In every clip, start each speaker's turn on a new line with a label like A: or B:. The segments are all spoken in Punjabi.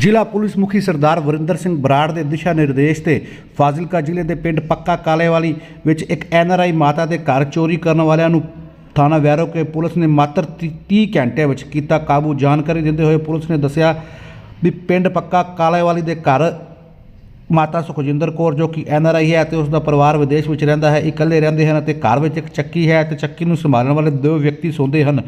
A: ਜ਼ਿਲ੍ਹਾ ਪੁਲਿਸ ਮੁਖੀ ਸਰਦਾਰ ਵਰਿੰਦਰ ਸਿੰਘ ਬਰਾੜ ਦੇ ਦਿਸ਼ਾ ਨਿਰਦੇਸ਼ ਤੇ ਫਾਜ਼ਿਲਕਾ ਜ਼ਿਲ੍ਹੇ ਦੇ ਪਿੰਡ ਪੱਕਾ ਕਾਲੇਵਾਲੀ ਵਿੱਚ ਇੱਕ ਐਨਆਰਆਈ ਮਾਤਾ ਦੇ ਘਰ ਚੋਰੀ ਕਰਨ ਵਾਲਿਆਂ ਨੂੰ ਥਾਣਾ ਵੈਰੋ ਕੇ ਪੁਲਿਸ ਨੇ ਮਾਤਰ 30 ਘੰਟੇ ਵਿੱਚ ਕੀਤਾ ਕਾਬੂ। ਜਾਣਕਾਰੀ ਦਿੰਦੇ ਹੋਏ ਪੁਲਿਸ ਨੇ ਦੱਸਿਆ ਵੀ ਪਿੰਡ ਪੱਕਾ ਕਾਲੇਵਾਲੀ ਦੇ ਘਰ ਮਾਤਾ ਸੁਖਜਿੰਦਰ ਕੌਰ, ਜੋ ਕਿ ਐਨ ਆਰ ਆਈ ਹੈ ਤੇ ਉਸ ਦਾ ਪਰਿਵਾਰ ਵਿਦੇਸ਼ ਵਿੱਚ ਰਹਿੰਦਾ ਹੈ, ਇਕੱਲੇ ਰਹਿੰਦੇ ਹਨ ਅਤੇ ਘਰ ਵਿੱਚ ਇੱਕ ਚੱਕੀ ਹੈ ਤੇ ਚੱਕੀ ਨੂੰ ਸੰਭਾਲਣ ਵਾਲੇ ਦੋ ਵਿਅਕਤੀ ਸੌਂਦੇ ਹਨ।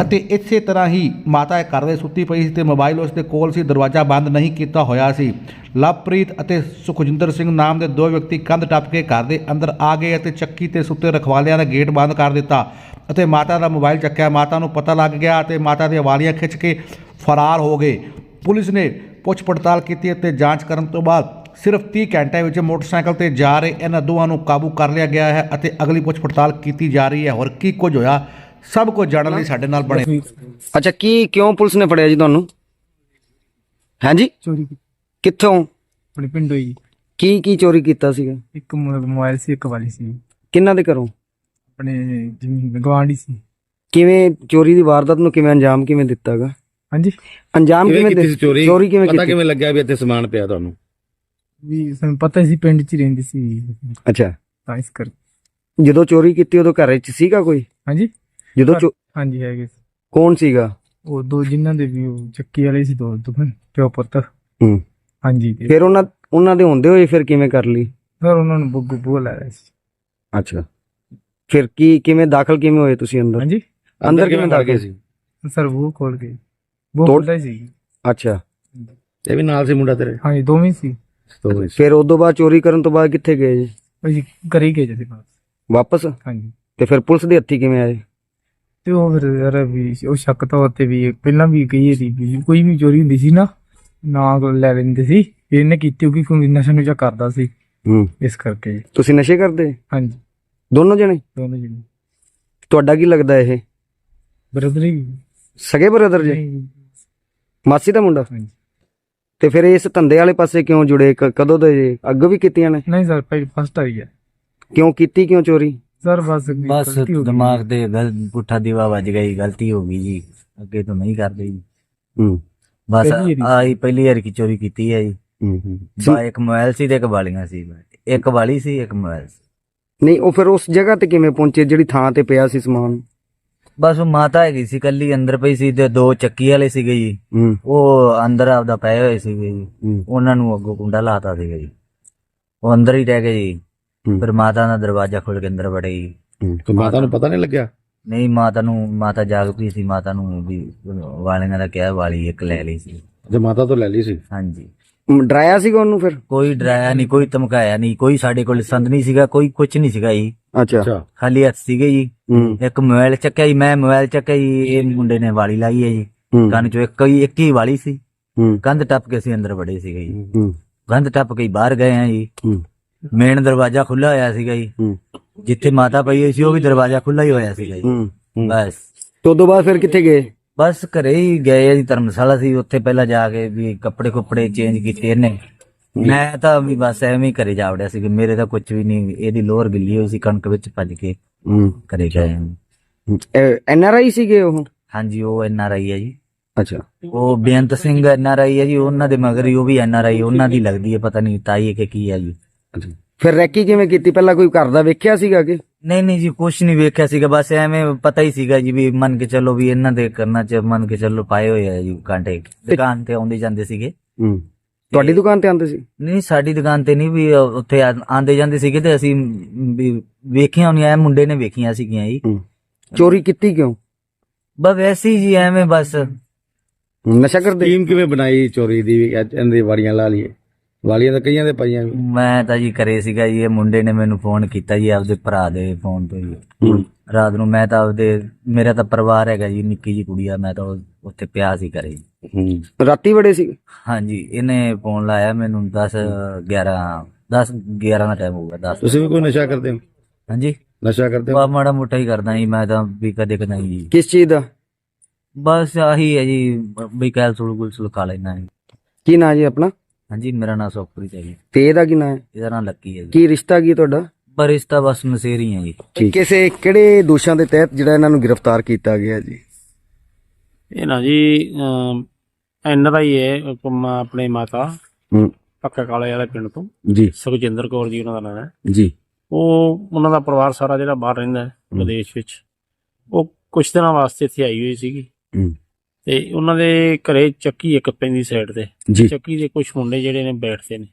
A: ਅਤੇ ਇਸੇ ਤਰ੍ਹਾਂ ਹੀ ਮਾਤਾ ਘਰ ਦੇ ਸੁੱਤੀ ਪਈ ਸੀ ਤੇ ਮੋਬਾਈਲ ਉਸ ਦੇ ਕੋਲ ਸੀ, ਦਰਵਾਜ਼ਾ ਬੰਦ ਨਹੀਂ ਕੀਤਾ ਹੋਇਆ ਸੀ। ਲਵਪ੍ਰੀਤ ਅਤੇ ਸੁਖਜਿੰਦਰ ਸਿੰਘ ਨਾਮ ਦੇ ਦੋ ਵਿਅਕਤੀ ਕੰਧ ਟੱਪ ਕੇ ਘਰ ਦੇ ਅੰਦਰ ਆ ਗਏ ਅਤੇ ਚੱਕੀ ਤੇ ਸੁੱਤੇ ਰਖਵਾਲਿਆਂ ਦਾ ਗੇਟ ਬੰਦ ਕਰ ਦਿੱਤਾ ਅਤੇ ਮਾਤਾ ਦਾ ਮੋਬਾਈਲ ਚੱਕਿਆ। ਮਾਤਾ ਨੂੰ ਪਤਾ ਲੱਗ ਗਿਆ ਅਤੇ ਮਾਤਾ ਦੀਆਂ ਵਾਲੀਆਂ ਖਿੱਚ ਕੇ ਫਰਾਰ ਹੋ ਗਏ। ਪੁਲਿਸ ਨੇ ਪੁੱਛ ਪੜਤਾਲ ਕੀਤੀ ਅਤੇ ਜਾਂਚ ਕਰਨ ਤੋਂ ਬਾਅਦ ਸਿਰਫ 30 ਘੰਟੇ ਵਿੱਚ ਮੋਟਰਸਾਈਕਲ ਤੇ ਜਾ ਰਹੇ ਇਹਨਾਂ ਦੋਵਾਂ ਨੂੰ ਕਾਬੂ ਕਰ ਲਿਆ ਗਿਆ ਹੈ ਅਤੇ ਅਗਲੀ ਪੁੱਛ ਪੜਤਾਲ ਕੀਤੀ ਜਾ ਰਹੀ ਹੈ। ਹੋਰ ਕੀ ਕੁਝ ਹੋਇਆ? ਸਭ ਕੁਝ ਜਾਣਨ ਲਈ ਸਾਡੇ ਨਾਲ ਬਣੇ।
B: ਅੱਛਾ ਕੀ ਕਿਉਂ ਪੁਲਿਸ ਨੇ ਫੜਿਆ ਜੀ ਤੁਹਾਨੂੰ? ਹਾਂਜੀ
C: ਚੋਰੀ ਕੀਤੀ
B: ਕਿੱਥੋਂ?
C: ਆਪਣੇ ਪਿੰਡੋਂ ਹੀ।
B: ਕੀ ਕੀ ਚੋਰੀ ਕੀਤਾ ਸੀਗਾ?
C: ਇੱਕ ਮੋ- ਮੋਬਾਈਲ ਸੀ ਇੱਕ ਵਾਲੀ ਸੀ।
B: ਕਿੰਨਾ ਦੇ ਘਰੋਂ?
C: ਆਪਣੇ ਜਿਵੇਂ ਗਵਾਂਢੀ ਸੀ।
B: ਕਿਵੇਂ ਚੋਰੀ ਦੀ ਵਾਰਦਾਤ ਨੂੰ ਕਿਵੇਂ ਅੰਜਾਮ ਕਿਵੇਂ ਦਿੱਤਾਗਾ?
C: ਹਾਂਜੀ।
B: ਅੰਜਾਮ
D: ਕਿਵੇਂ
B: ਕਿਵੇਂ
D: ਕੀਤੀ ਸੀ
B: ਦਿੱਤੀ
D: ਚੋਰੀ?
B: ਚੋਰੀ ਕਿਵੇਂ
D: ਪਤਾ
B: ਕੀਤੀ?
D: ਕਿਵੇਂ ਲੱਗਿਆ ਵੀ ਇੱਥੇ ਸਮਾਨ ਪਿਆ ਤੁਹਾਨੂੰ?
C: ਵੀ ਸਾਨੂੰ ਪਤਾ ਸੀ ਪਿੰਡ 'ਚ ਹੀ ਰਹਿੰਦੀ ਸੀ।
B: ਅੱਛਾ।
C: ਤਾਂ ਇਸ ਕਰ
B: ਜਦੋਂ ਚੋਰੀ ਕੀਤੀ ਉਦੋਂ ਘਰ ਵਿੱਚ ਸੀਗਾ ਕੋਈ?
C: ਹਾਂਜੀ।
B: ਜਦੋਂ ਚੋ-
C: ਹਾਂਜੀ ਹੈਗੇ ਸੀ।
B: ਕੌਣ ਸੀਗਾ?
C: ਉਹ ਦੋ ਜਿਨ੍ਹਾਂ ਦੇ ਵੀ ਉਹ ਚੱਕੀ ਵਾਲੇ ਸੀ ਦੋ ਦੋ ਪਿਓ ਪੁੱਤ।
B: ਹੂੰ।
C: ਹਾਂਜੀ ਤੇ
B: ਫਿਰ ਉਹਨਾਂ ਉਹਨਾਂ ਦੇ ਹੁੰਦੇ ਹੋਏ ਫਿਰ ਕਿਵੇਂ ਕਰ ਲਈ?
C: ਫਿਰ ਉਹਨਾਂ ਨੂੰ ਬੁੱਗੂ ਬੁਆ ਲੈ ਰਿਹਾ ਸੀ।
B: ਅੱਛਾ। ਫਿਰ ਕੀ ਕਿਵੇਂ ਦਾਖਲ ਕਿਵੇਂ ਹੋਏ ਤੁਸੀਂ ਅੰਦਰ?
C: ਹਾਂਜੀ।
B: ਅੰਦਰ ਕਿਵੇਂ ਦਾਖਲ?
D: ਗਏ ਸੀ?
C: ਸਰ ਉਹ ਖੋਲ ਕੇ। ਉਹ
B: ਤੋੜ-
C: ਖੋਲਦਾ ਹੀ ਸੀ।
B: ਅੱਛਾ।
D: ਇਹ ਵੀ ਨਾਲ ਸੀ ਮੁੰਡਾ ਤੇਰੇ?
C: ਹਾਂਜੀ ਦੋਵੇਂ ਸੀ।
B: ਫਿਰ ਉਦੋਂ ਬਾਅਦ ਚੋਰੀ ਕਰਨ ਤੋਂ ਬਾਅਦ ਕਿੱਥੇ ਗਏ? ਜੀ
C: ਅਸੀਂ ਕਰੀ ਗਏ ਜਦੇ
B: ਵਾਪਸ?
C: ਹਾਂਜੀ।
B: ਤੇ ਫਿਰ ਪੁਲਿਸ ਦੇ ਹੱਥੀ ਕਿਵੇਂ ਆਏ?
C: ਤੇ ਉਹ ਫਿਰ ਯਾਰ ਵੀ ਉਹ ਸ਼ੱਕ ਤਾਂ ਉੱਤੇ ਵੀ ਪਹਿਲਾਂ ਵੀ ਕਹੀ ਸੀ ਵੀ ਕੋਈ ਵੀ ਚੋਰੀ ਹੁੰਦੀ ਸੀ ਨਾ ਨਾ ਲੈ ਲੈਂਦੇ ਸੀ। ਵੀ ਇਹਨੇ ਕੀਤੀ ਹੋਗੀ ਕੋਈ ਨਸ਼ਾ ਨੁਸ਼ਾ ਕਰਦਾ ਸੀ।
B: ਹੂੰ।
C: ਇਸ ਕਰਕੇ।
B: ਤੁਸੀਂ ਨਸ਼ੇ ਕਰਦੇ?
C: ਹਾਂਜੀ।
B: ਦੋਨੋਂ ਜਣੇ?
C: ਦੋਨੋਂ ਜੀ
B: ਤੁਹਾਡਾ ਕੀ ਲੱਗਦਾ ਇਹ?
C: ਬਰਦਰ
B: ਸਗੇ ਬ੍ਰਦਰ ਜੀ? ਮਾਸੀ ਦਾ ਮੁੰਡਾ?
C: ਹਾਂਜੀ।
B: ਤੇ ਫਿਰ ਇਸ ਧੰਦੇ ਵਾਲੇ ਪਾਸੇ ਕਿਉਂ ਜੁੜੇ? ਕ- ਕਦੋਂ ਦੇ ਜੀ? ਅੱਗੇ ਵੀ ਕੀਤੀਆਂ ਨੇ?
C: ਨਹੀਂ ਸਰ ਪਹਿਲੀ ਫਸਟ ਆਈ ਹੈ।
B: ਕਿਉਂ ਕੀਤੀ ਕਿਉਂ ਚੋਰੀ?
C: ਸਰ ਬਸ
E: ਬਸ
C: ਗਲਤੀ ਹੋ ਗਈ।
E: ਦਿਮਾਗ ਤੇ ਗਲ ਪੁੱਠਾ ਦੀਵਾ ਵੱਜ ਗਈ ਗਲਤੀ ਹੋ ਗਈ ਜੀ। ਅੱਗੇ ਤੋਂ ਨਹੀਂ ਕਰਦੇ ਜੀ।
B: ਹੂੰ।
E: ਬਸ
C: ਪਹਿਲੀ ਵਾਰੀ।
E: ਆਹੀ ਪਹਿਲੀ ਵਾਰ ਕੀ ਚੋਰੀ ਕੀਤੀ ਹੈ ਜੀ।
B: ਹੂੰ ਹੂੰ।
E: ਬਾ ਇੱਕ ਮੋਬਾਈਲ ਸੀ ਤੇ ਇੱਕ ਵਾਲੀਆਂ ਸੀ। ਇੱਕ ਵਾਲੀ ਸੀ ਇੱਕ ਮੋਬਾਈਲ ਸੀ।
B: ਨਹੀਂ ਉਹ ਫਿਰ ਉਸ ਜਗ੍ਹਾ ਤੇ ਕਿਵੇਂ ਪਹੁੰਚੇ ਜਿਹੜੀ ਥਾਂ ਤੇ ਪਿਆ ਸੀ ਸਮਾਨ?
E: ਬਸ ਉਹ ਮਾਤਾ ਹੈਗੀ ਸੀ ਕੱਲੀ ਅੰਦਰ ਪਈ ਸੀ ਤੇ ਦੋ ਚੱਕੀ ਵਾਲੇ ਸੀਗੇ ਜੀ।
B: ਹੂੰ।
E: ਉਹ ਅੰਦਰ ਆਪਦਾ ਪਏ ਹੋਏ ਸੀਗੇ ਜੀ।
B: ਹੂੰ।
E: ਉਹਨਾਂ ਨੂੰ ਅੱਗੋਂ ਕੁੰਡਾ ਲਾਤਾ ਸੀਗਾ ਜੀ। ਉਹ ਅੰਦਰ ਹੀ ਰਹਿ ਗਏ ਜੀ। ਫਿਰ ਮਾਤਾ ਦਾ ਦਰਵਾਜ਼ਾ ਖੋਲ ਕੇ ਅੰਦਰ ਵੜੇ। ਜੀ।
D: ਤੇ ਮਾਤਾ ਨੂੰ ਪਤਾ ਨਹੀਂ ਲੱਗਿਆ?
E: ਨਹੀਂ ਮਾਤਾ ਨੂੰ ਮਾਤਾ ਜਾਗ ਪਈ ਸੀ ਮਾਤਾ ਨੂੰ ਵੀ ਵਾਲੀਆਂ ਦਾ ਕਿਹਾ ਵਾਲੀ ਇੱਕ ਲੈ ਲਈ ਸੀ।
D: ਜੇ ਮਾਤਾ ਤੋਂ ਲੈ ਲਈ ਸੀ?
E: ਹਾਂਜੀ।
B: ਡਰਾਇਆ ਸੀਗਾ ਉਹਨੂੰ ਫਿਰ?
E: ਕੋਈ ਡਰਾਇਆ ਨਹੀਂ ਕੋਈ ਧਮਕਾਇਆ ਨਹੀਂ ਕੋਈ ਸਾਡੇ ਕੋਲ ਸੰਦ ਨਹੀਂ ਸੀਗਾ ਕੋਈ ਕੁਝ ਨਹੀਂ ਸੀਗਾ ਜੀ।
B: ਅੱਛਾ।
D: ਅੱਛਾ।
E: ਖਾਲੀ ਹੱਥ ਸੀਗੇ ਜੀ।
B: ਹੂੰ।
E: ਇੱਕ ਮੋਬਾਈਲ ਚੱਕਿਆ ਜੀ ਮੈਂ ਮੋਬਾਈਲ ਚੱਕਿਆ ਜੀ ਇਹ ਮੁੰਡੇ ਨੇ ਵਾਲੀ ਲਾਈ ਹੈ ਜੀ।
B: ਹੂੰ।
E: ਕੰਨ ਚੋਂ ਇੱਕ ਹੀ ਇੱਕ ਹੀ ਵਾਲੀ ਸੀ।
B: ਹੂੰ।
E: ਕੰਧ ਟੱਪ ਕੇ ਅਸੀਂ ਅੰਦਰ ਵੜੇ ਸੀਗੇ ਜੀ।
B: ਹੂੰ।
E: ਕੰਧ ਟੱਪ ਕੇ ਹੀ ਬਾਹਰ ਗਏ ਆ ਜੀ।
B: ਹੂੰ।
E: ਮੇਨ ਦਰਵਾਜ਼ਾ ਖੁੱਲਾ ਹੋਇਆ ਸੀਗਾ ਜੀ। ਜਿੱਥੇ ਮਾਤਾ ਪਈ ਹੋਈ ਸੀ ਉਹ ਵੀ ਦਰਵਾਜ਼ਾ ਖੁੱਲਾ ਹੀ ਹੋਇਆ ਸੀਗਾ ਜੀ। ਬਸ।
B: ਤੇ ਉਦੋਂ ਬਾਅਦ ਫਿਰ ਕਿੱਥੇ ਗਏ?
E: ਬਸ ਘਰੇ ਹੀ ਗਏ ਆ ਜੀ ਧਰਮਸ਼ਾਲਾ ਸੀ। ਉੱਥੇ ਪਹਿਲਾਂ ਜਾ ਕੇ ਵੀ ਕੱਪੜੇ ਕੁੱਪੜੇ ਚੇਂਜ ਕੀਤੇ ਇਹਨੇ। ਮੈਂ ਤਾਂ ਵੀ ਬਸ ਐਵੇਂ ਹੀ ਘਰੇ ਜਾ ਵੜਿਆ ਸੀ ਕਿ ਮੇਰੇ ਤਾਂ ਕੁਝ ਵੀ ਨਹੀਂ ਇਹਦੀ ਲੋਅਰ ਗਿੱਲੀ ਹੋਈ ਸੀ ਕਣਕ ਵਿੱਚ ਭੱਜ ਕੇ ਘਰੇ ਗਏ
B: ਐਨ ਆਰ ਆਈ ਸੀਗੇ ਉਹ?
E: ਹਾਂਜੀ ਉਹ ਐਨ ਆਰ ਆਈ ਹੈ ਜੀ।
B: ਅੱਛਾ।
E: ਉਹ Beant Singh N R I ਹੈ ਜੀ ਉਹਨਾਂ ਦੇ ਮਗਰ ਹੀ ਉਹ ਵੀ ਐਨ ਆਰ ਆਈ ਉਹਨਾਂ ਦੀ ਲੱਗਦੀ ਹੈ ਪਤਾ ਨਹੀਂ ਤਾਈ ਹੈ ਕਿ ਕੀ ਹੈ ਜੀ।
B: ਫਿਰ ਰੈਕੀ ਕਿਵੇਂ ਕੀਤੀ? ਪਹਿਲਾਂ ਕੋਈ ਘਰ ਦਾ ਵੇਖਿਆ ਸੀਗਾ ਕਿ?
E: ਨਹੀਂ ਨਹੀਂ ਜੀ ਕੁਛ ਨਹੀਂ ਵੇਖਿਆ ਸੀਗਾ। ਬਸ ਐਵੇਂ ਪਤਾ ਹੀ ਸੀਗਾ ਜੀ ਵੀ ਮੰਨ ਕੇ ਚੱਲੋ ਵੀ ਇਹਨਾਂ ਦੇ ਕਰਨਾ ਚ ਮੰਨ ਕੇ ਚੱਲੋ ਪਾਏ ਹੋਏ ਆ ਜੀ ਕਾਂਟੇ। ਦੁਕਾਨ ਤੇ ਆਉਂਦੇ ਜਾਂਦੇ ਸੀਗੇ।
B: ਹੂੰ। ਤੁਹਾਡੀ ਦੁਕਾਨ ਤੇ ਆਉਂਦੇ ਸੀ?
E: ਨਹੀਂ ਸਾਡੀ ਦੁਕਾਨ ਤੇ ਨਹੀਂ ਵੀ ਉੱਥੇ ਆ- ਆਂਦੇ ਜਾਂਦੇ ਸੀਗੇ ਤੇ ਅਸੀਂ ਵੀ ਵੇਖੀਆਂ ਹੋਣੀਆਂ ਇਹ ਮੁੰਡੇ ਨੇ ਵੇਖੀਆਂ ਸੀਗੀਆਂ ਜੀ।
B: ਹੂੰ। ਚੋਰੀ ਕੀਤੀ ਕਿਉਂ?
E: ਬਸ ਵੈਸੇ ਜੀ ਐਵੇਂ ਬਸ।
B: ਨਸ਼ਾ ਕਰਦੇ?
D: ਟੀਮ ਕਿਵੇਂ ਬਣਾਈ ਚੋਰੀ ਦੀ? ਵੀ ਇਹਦੇ ਵਾਲੀਆਂ ਲਾ ਲਈਏ। ਵਾਲੀਆਂ ਤਾਂ ਕਈਆਂ ਦੇ ਪਾਈਆਂ ਵੀ।
E: ਮੈਂ ਤਾਂ ਜੀ ਕਰੇ ਸੀਗਾ ਜੀ ਇਹ ਮੁੰਡੇ ਨੇ ਮੈਨੂੰ ਫੋਨ ਕੀਤਾ ਜੀ ਆਪਦੇ ਭਰਾ ਦੇ ਫੋਨ ਤੋਂ ਜੀ। ਰਾਤ ਨੂੰ ਮੈਂ ਤਾਂ ਆਪਦੇ ਮੇਰਾ ਤਾਂ ਪਰਿਵਾਰ ਹੈਗਾ ਜੀ ਨਿੱਕੀ ਜੀ ਕੁੜੀ ਆ ਮੈਂ ਤਾਂ ਉੱਥੇ ਪਿਆ ਸੀ।
B: ਹੂੰ। ਰਾਤੀ ਬੜੇ ਸੀ?
E: ਹਾਂਜੀ ਇਹਨੇ ਫੋਨ ਲਾਇਆ ਮੈਨੂੰ 10 11 10 11 ਦਾ ਟਾਈਮ ਹੋਊਗਾ 10
D: ਤੁਸੀਂ ਵੀ ਕੋਈ ਨਸ਼ਾ ਕਰਦੇ ਹੋ?
E: ਹਾਂਜੀ।
D: ਨਸ਼ਾ ਕਰਦੇ ਹੋ?
E: ਬਾ ਮਾੜਾ ਮੋਟਾ ਹੀ ਕਰਦਾ ਜੀ ਮੈਂ ਤਾਂ ਵੀ ਕਦੇ ਕਦਾਈ ਜੀ।
B: ਕਿਸ ਚੀਜ਼ ਦਾ?
E: ਬਸ ਆਹੀ ਹੈ ਜੀ ਵੀ ਕੈਲਸੂਲ ਗੁਲਸੂਲ ਖਾ ਲੈਣਾ ਹੈ
B: ਕੀ ਨਾਂ ਜੀ ਆਪਣਾ?
E: ਹਾਂਜੀ ਮੇਰਾ ਨਾਮ ਸੁਖਪ੍ਰੀਤ ਹੈ ਜੀ।
B: ਤੇ ਇਹਦਾ ਕੀ ਨਾਂ ਹੈ?
E: ਇਹਦਾ ਨਾਮ ਲੱਕੀ ਹੈ ਜੀ।
B: ਕੀ ਰਿਸ਼ਤਾ ਕੀ ਤੁਹਾਡਾ?
E: ਪਰ ਇਸ ਤਾਂ ਬਸ ਮਸੇਰੀ ਹੈ ਜੀ।
B: ਕਿਸੇ ਕਿਹੜੇ ਦੋਸ਼ਾਂ ਦੇ ਤਹਿਤ ਜਿਹੜਾ ਇਹਨਾਂ ਨੂੰ ਗ੍ਰਿਫਤਾਰ ਕੀਤਾ ਗਿਆ ਜੀ?
F: ਇਹ ਨਾ ਜੀ ਐਨਆਰਆਈ ਹੈ ਅਮ ਆਪਣੇ ਮਾਤਾ
B: ਹੂੰ।
F: ਪੱਕਾ ਕਾਲੇ ਵਾਲੇ ਪਿੰਡ ਤੋਂ।
B: ਜੀ।
F: ਸੁਖਜਿੰਦਰ ਕੌਰ ਜੀ ਉਹਨਾਂ ਦਾ ਨਾਮ ਹੈ।
B: ਜੀ।
F: ਉਹ ਉਹਨਾਂ ਦਾ ਪਰਿਵਾਰ ਸਾਰਾ ਜਿਹੜਾ ਬਾਹਰ ਰਹਿੰਦਾ ਹੈ
B: ਹੂੰ।
F: ਵਿਦੇਸ਼ ਵਿੱਚ। ਉਹ ਕੁਝ ਦਿਨਾਂ ਵਾਸਤੇ ਇੱਥੇ ਆਈ ਹੋਈ ਸੀਗੀ।
B: ਹੂੰ।
F: ਤੇ ਉਹਨਾਂ ਦੇ ਘਰੇ ਚੱਕੀ ਇੱਕ ਪੈਂਦੀ ਸਾਈਡ ਤੇ।
B: ਜੀ।
F: ਚੱਕੀ ਦੇ ਕੁਝ ਮੁੰਡੇ ਜਿਹੜੇ ਨੇ ਬੈਠਦੇ ਨੇ।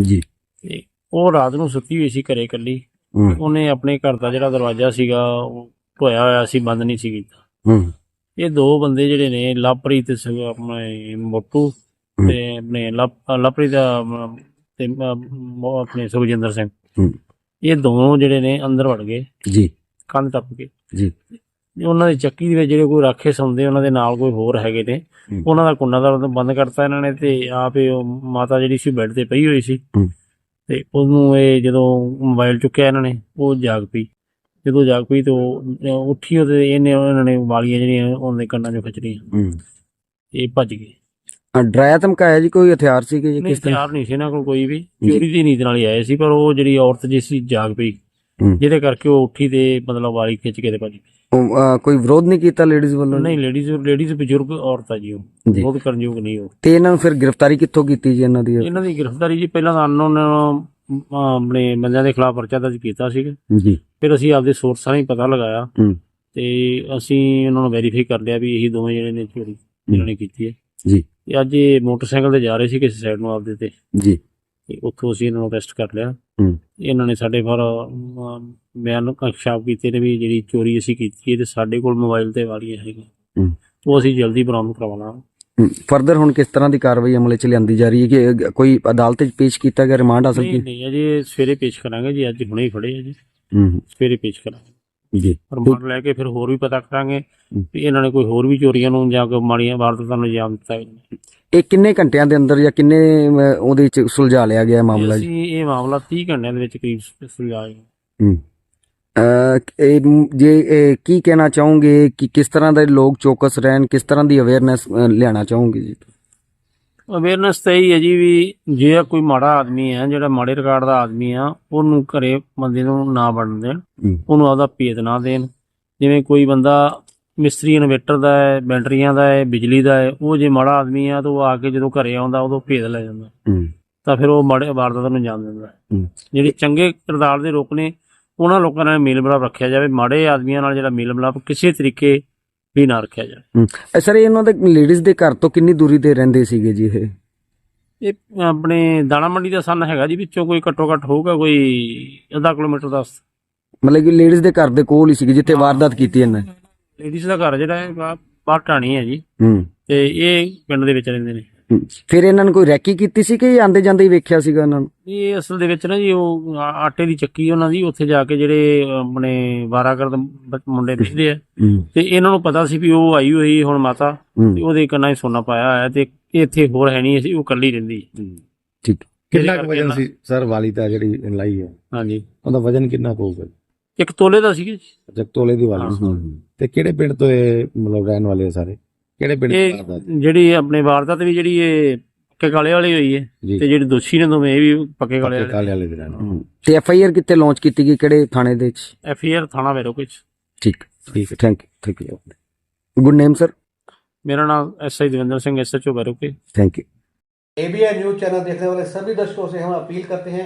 B: ਜੀ।
F: ਤੇ ਉਹ ਰਾਤ ਨੂੰ ਸੁੱਤੀ ਹੋਈ ਸੀ ਘਰੇ ਇਕੱਲੀ।
B: ਹੂੰ।
F: ਉਹਨੇ ਆਪਣੇ ਘਰ ਦਾ ਜਿਹੜਾ ਦਰਵਾਜ਼ਾ ਸੀਗਾ ਉਹ ਢੋਇਆ ਹੋਇਆ ਸੀ ਬੰਦ ਨਹੀਂ ਸੀ ਕੀਤਾ।
B: ਹੂੰ।
F: ਇਹ ਦੋ ਬੰਦੇ ਜਿਹੜੇ ਨੇ ਲਾਪਰੀ ਤੇ ਸ- ਆਪਣੇ ਮੋਟੂ ਤੇ ਆਪਣੇ ਲਵ- ਲਵਪ੍ਰੀਤ ਦਾ ਅਮ, ਤੇ ਅਮ, ਆਪਣੇ ਸੁਖਜਿੰਦਰ ਸਿੰਘ।
B: ਹੂੰ।
F: ਇਹ ਦੋਨੋਂ ਜਿਹੜੇ ਨੇ ਅੰਦਰ ਵੜ ਗਏ।
B: ਜੀ।
F: ਕੰਧ ਟੱਪ ਕੇ
B: ਜੀ।
F: ਉਹਨਾਂ ਦੀ ਚੱਕੀ ਦੇ ਵਿੱਚ ਜਿਹੜੇ ਕੋਈ ਰਾਖੇ ਸੌਂਦੇ ਉਹਨਾਂ ਦੇ ਨਾਲ ਕੋਈ ਹੋਰ ਹੈਗੇ ਨੇ। ਉਹਨਾਂ ਦਾ ਕੁੰਡਾ ਦਾ ਬੰਦ ਕਰਤਾ ਇਹਨਾਂ ਨੇ ਤੇ ਆਪੇ ਉਹ ਮਾਤਾ ਜਿਹੜੀ ਸੀ ਬੈੱਡ ਤੇ ਪਈ ਹੋਈ ਸੀ। ਤੇ ਉਹਨੂੰ ਇਹ ਜਦੋਂ ਮੋਬਾਈਲ ਚੁੱਕਿਆ ਇਹਨਾਂ ਨੇ ਉਹ ਜਾਗ ਪਈ ਜਦੋਂ ਜਾਗ ਪਈ ਤੇ ਉਹ ਉੱਠੀ ਉਹਦੇ ਇਹਨੇ ਉਹਨਾਂ ਨੇ ਵਾਲੀਆਂ ਜਿਹੜੀਆਂ ਉਹਦੇ ਕੰਨਾਂ 'ਚੋਂ ਖਿੱਚ ਰਹੀਆਂ
B: ਹੂੰ
F: ਇਹ ਭੱਜ ਗਏ
B: ਡਰਾਇਆ ਧਮਕਾਇਆ ਜੀ ਕੋਈ ਹਥਿਆਰ ਸੀਗੇ ਜੀ
F: ਨਹੀਂ
B: ਕਿਸ ਤਰ੍ਹਾਂ
F: ਤਿਆਰ ਨਹੀਂ ਸੀ ਇਹਨਾਂ ਕੋਲ ਕੋਈ ਵੀ
B: ਜੀ।
F: ਚੋਰੀ ਦੀ ਨੀਤ ਨਾਲ ਹੀ ਆਏ ਸੀ ਪਰ ਉਹ ਜਿਹੜੀ ਔਰਤ ਜਿਸ ਸੀ ਜਾਗ ਪਈ। ਜਿਹਦੇ ਕਰਕੇ ਉਹ ਉੱਠੀ ਤੇ ਮਤਲਬ ਵਾਲੀ ਖਿੱਚ ਕੇ ਤੇ ਭੱਜ।
B: ਉਹ, ਕੋਈ ਵਿਰੋਧ ਨਹੀਂ ਕੀਤਾ ਲੇਡੀਜ਼ ਵੱਲੋਂ?
F: ਨਹੀਂ ਲੇਡੀਜ਼ ਲੇਡੀਜ਼ ਬਜ਼ੁਰਗ ਔਰਤ ਆ ਜੀ ਉਹ।
B: ਜੀ।
F: ਬਹੁਤ ਕਰਨਯੋਗ ਨਹੀਂ ਉਹ।
B: ਤੇ ਇਹਨਾਂ ਨੂੰ ਫਿਰ ਗ੍ਰਿਫਤਾਰੀ ਕਿੱਥੋਂ ਕੀਤੀ ਜੀ ਇਹਨਾਂ ਦੀ?
F: ਇਹਨਾਂ ਦੀ ਗ੍ਰਿਫਤਾਰੀ ਜੀ ਪਹਿਲਾਂ ਤਾਂ ਅਨਨੋਨ ਆਪਣੇ ਬੰਦਿਆਂ ਦੇ ਖਿਲਾਫ ਪਰਚਾ ਦਰਜ ਕੀਤਾ ਸੀਗਾ।
B: ਜੀ।
F: ਫਿਰ ਅਸੀਂ ਆਪਦੇ ਸੋਰਸਾਂ ਹੀ ਪਤਾ ਲਗਾਇਆ।
B: ਹੂੰ।
F: ਤੇ ਅਸੀਂ ਉਹਨਾਂ ਨੂੰ ਵੈਰੀਫਾਈ ਕਰ ਲਿਆ ਵੀ ਇਹੀ ਦੋਵੇਂ ਜਿਹੜੇ ਨੇ ਚੋਰੀ ਇਹਨਾਂ ਨੇ ਕੀਤੀ ਹੈ।
B: ਜੀ।
F: ਤੇ ਅੱਜ ਇਹ ਮੋਟਰਸਾਈਕਲ ਤੇ ਜਾ ਰਹੇ ਸੀ ਕਿਸੇ ਸਾਈਡ ਨੂੰ ਆਪਦੇ ਤੇ।
B: ਜੀ।
F: ਤੇ ਉੱਥੋਂ ਅਸੀਂ ਇਹਨਾਂ ਨੂੰ ਅਰੈਸਟ ਕਰ ਲਿਆ। ਇਹਨਾਂ ਨੇ ਸਾਡੇ ਪਰ ਬਿਆਨ ਕਸ਼ਾਪ ਕੀਤੇ ਨੇ ਵੀ ਜਿਹੜੀ ਚੋਰੀ ਅਸੀਂ ਕੀਤੀ ਹੈ ਤੇ ਸਾਡੇ ਕੋਲ ਮੋਬਾਈਲ ਤੇ ਵਾਲੀਆਂ ਹੈਗੀਆਂ। ਉਹ ਅਸੀਂ ਜਲਦੀ ਬਰਾਮਦ ਕਰਵਾਉਣਾ
B: ਫਰਦਰ ਹੁਣ ਕਿਸ ਤਰ੍ਹਾਂ ਦੀ ਕਾਰਵਾਈ ਅਮਲੇ ਚ ਲਿਆਂਦੀ ਜਾ ਰਹੀ ਹੈ ਕਿ ਕੋਈ ਅਦਾਲਤ ਚ ਪੇਸ਼ ਕੀਤਾ ਗਿਆ ਰਿਮਾਂਡ ਹਾਸਲ ਕੀ?
F: ਨਹੀਂ ਅਜੇ ਸਵੇਰੇ ਪੇਸ਼ ਕਰਾਂਗੇ ਜੀ ਅੱਜ ਹੁਣੇ ਹੀ ਫੜੇ ਆ ਜੀ।
B: ਹੂੰ
F: ਸਵੇਰੇ ਪੇਸ਼ ਕਰਾਂਗੇ।
B: ਜੀ।
F: ਰਿਮਾਂਡ ਲੈ ਕੇ ਫਿਰ ਹੋਰ ਵੀ ਪਤਾ ਕਰਾਂਗੇ। ਵੀ ਇਹਨਾਂ ਨੇ ਕੋਈ ਹੋਰ ਵੀ ਚੋਰੀਆਂ ਨੂੰ ਜਾਂ ਕੋਈ ਮਾੜੀਆਂ ਵਾਰਦਾਤਾਂ ਨੂੰ ਅੰਜਾਮ ਦਿੱਤਾ ਹੈ
B: ਇਹ ਕਿੰਨੇ ਘੰਟਿਆਂ ਦੇ ਅੰਦਰ ਜਾਂ ਕਿੰਨੇ ਉਹਦੇ ਚ ਸੁਲਝਾ ਲਿਆ ਗਿਆ ਮਾਮਲਾ ਜੀ?
F: ਅਸੀਂ ਇਹ ਮਾਮਲਾ 30 ਘੰਟਿਆਂ ਦੇ ਵਿੱਚ ਕਰੀਬ ਸੁਲਝਾਇਆ
B: ਹੂੰ। ਅ, ਇਹ ਮ- ਜੇ ਇਹ ਕੀ ਕਹਿਣਾ ਚਾਹੋਗੇ ਕਿ ਕਿਸ ਤਰ੍ਹਾਂ ਦੇ ਲੋਕ ਚੌਕਸ ਰਹਿਣ ਕਿਸ ਤਰ੍ਹਾਂ ਦੀ ਅਵੇਅਰਨੈਸ ਲਿਆਣਾ ਚਾਹੋਗੇ ਜੀ?
F: ਅਵੇਅਰਨੈਸ ਤਾਂ ਇਹ ਹੈ ਜੀ ਵੀ ਜੇ ਕੋਈ ਮਾੜਾ ਆਦਮੀ ਹੈ ਜਿਹੜਾ ਮਾੜੇ ਰਿਕਾਰਡ ਦਾ ਆਦਮੀ ਆ ਉਹਨੂੰ ਘਰੇ ਬੰਦੇ ਨੂੰ ਨਾ ਵੜਨ ਦੇਣ
B: ਹੂੰ।
F: ਉਹਨੂੰ ਆਪਦਾ ਭੇਤ ਨਾ ਦੇਣ। ਜਿਵੇਂ ਕੋਈ ਬੰਦਾ ਮਿਸਤਰੀ ਇਨਵੇਟਰ ਦਾ ਹੈ ਬੈਟਰੀਆਂ ਦਾ ਹੈ ਬਿਜਲੀ ਦਾ ਹੈ ਉਹ ਜੇ ਮਾੜਾ ਆਦਮੀ ਆ ਤਾਂ ਉਹ ਆ ਕੇ ਜਦੋਂ ਘਰੇ ਆਉਂਦਾ ਉਦੋਂ ਭੇਤ ਲੈ ਜਾਂਦਾ। ਤਾਂ ਫਿਰ ਉਹ ਮਾੜੇ ਵਾਰਦਾਤ ਨੂੰ ਜਾਣ ਦਿੰਦਾ ਜਿਹੜੇ ਚੰਗੇ ਕਿਰਦਾਰ ਦੇ ਲੋਕ ਨੇ ਉਹਨਾਂ ਲੋਕਾਂ ਨਾਲ ਮੇਲ ਮਿਲਾਪ ਰੱਖਿਆ ਜਾਵੇ ਮਾੜੇ ਆਦਮੀਆਂ ਨਾਲ ਜਿਹੜਾ ਮੇਲ ਮਿਲਾਪ ਕਿਸੇ ਤਰੀਕੇ ਵੀ ਨਾ ਰੱਖਿਆ ਜਾਵੇ।
B: ਸਰ ਇਹਨਾਂ ਦੇ ਲੇਡੀਜ਼ ਦੇ ਘਰ ਤੋਂ ਕਿੰਨੀ ਦੂਰੀ ਤੇ ਰਹਿੰਦੇ ਸੀਗੇ ਜੀ ਇਹ?
F: ਇਹ ਆਪਣੇ ਦਾਣਾ ਮੰਡੀ ਦਾ ਸੰਨ ਹੈਗਾ ਜੀ ਵਿੱਚੋਂ ਕੋਈ ਘੱਟੋ ਘੱਟ ਹੋਊਗਾ ਕੋਈ ਅੱਧਾ ਕਿਲੋਮੀਟਰ ਦਾ
B: ਮਤਲਬ ਕਿ ਲੇਡੀਜ਼ ਦੇ ਘਰ ਦੇ ਕੋਲ ਹੀ ਸੀਗੇ ਜਿੱਥੇ ਵਾਰਦਾਤ ਕੀਤੀ ਇਹਨਾਂ ਨੇ?
F: ਲੇਡੀਜ਼ ਦਾ ਘਰ ਜਿਹੜਾ ਹੈ ਬਾ- ਬਾਹਰ ਢਾਣੀ ਹੈ ਜੀ।
B: ਹੂੰ।
F: ਤੇ ਇਹ ਪਿੰਡ ਦੇ ਵਿੱਚ ਰਹਿੰਦੇ ਨੇ।
B: ਹੂੰ। ਫਿਰ ਇਹਨਾਂ ਨੇ ਕੋਈ ਰੈਕੀ ਕੀਤੀ ਸੀ ਕਿ ਆਂਦੇ ਜਾਂਦੇ ਹੀ ਵੇਖਿਆ ਸੀਗਾ ਇਹਨਾਂ ਨੂੰ?
F: ਇਹ ਅਸਲ ਦੇ ਵਿੱਚ ਨਾ ਜੀ ਉਹ ਆ- ਆਟੇ ਦੀ ਚੱਕੀ ਉਹਨਾਂ ਦੀ ਉੱਥੇ ਜਾ ਕੇ ਜਿਹੜੇ ਆਪਣੇ ਵਾਰਾਗਰਦ ਬ- ਮੁੰਡੇ ਦਿਖਦੇ ਆ। ਤੇ ਇਹਨਾਂ ਨੂੰ ਪਤਾ ਸੀ ਵੀ ਉਹ ਆਈ ਹੋਈ ਹੁਣ ਮਾਤਾ। ਤੇ ਉਹਦੇ ਕੰਨਾਂ 'ਚ ਸੋਨਾ ਪਾਇਆ ਹੋਇਆ ਤੇ ਇਹ ਇੱਥੇ ਹੋਰ ਹੈ ਨਹੀਂ ਸੀ ਉਹ ਇਕੱਲੀ ਰਹਿੰਦੀ
B: ਠੀਕ।
D: ਕਿੰਨਾ ਕੁ ਵਜਨ ਸੀ? ਸਰ ਵਾਲੀ ਤਾਂ ਜਿਹੜੀ ਲਾਈ ਹੈ।
F: ਹਾਂਜੀ।
D: ਉਹਦਾ ਵਜਨ ਕਿੰਨਾ ਕੁ ਹੋਊਗਾ?
F: ਇੱਕ ਤੋਲੇ ਦਾ ਸੀਗਾ ਜੀ
D: ਜਗਤੋਲੇ ਦੀ ਵਾਲੀ
F: ਹਾਂ।
D: ਤੇ ਕਿਹੜੇ ਪਿੰਡ ਤੋਂ ਇਹ ਮਤਲਬ ਰਹਿਣ ਵਾਲੇ ਆ ਸਾਰੇ ਕਿਹੜੇ ਪਿੰਡ
F: ਇਹ
D: ਤੋਂ ਆਉਂਦਾ?
F: ਜਿਹੜੀ ਆਪਣੇ ਵਾਰਦਾਤ ਵੀ ਜਿਹੜੀ ਇਹ ਪੱਕੇ ਕਾਲੇ ਵਾਲੀ ਹੋਈ ਹੈ
D: ਜੀ
F: ਤੇ ਜਿਹੜੇ ਦੋਸ਼ੀ ਨੇ ਦੋਵੇਂ ਇਹ ਵੀ ਪੱਕੇ ਕਾਲੇ
D: ਪੱਕੇ
F: ਵਾਲੇ
D: ਕਾਲੇ ਵਾਲੇ ਦੇ ਰਹਿਣ ਵਾਲੇ।
B: ਹੂੰ। ਤੇ ਐਫ ਆਈ ਆਰ ਕਿੱਥੇ ਲਾਂਚ ਕੀਤੀ ਗਈ ਕਿਹੜੇ ਥਾਣੇ ਦੇ ਵਿੱਚ
F: ਐਫ ਆਈ ਆਰ ਥਾਣਾ ਵੇਰੋਕੇ ਚ
B: ਠੀਕ
D: ਠੀਕ ਹੈ
B: thank you thank you good name sir
F: मेरा नाम S I Devendra Singh S H O Bairoke
B: thank you
A: ABN news channel देखने वाले सभी दर्शकों से हम अपील करते हैं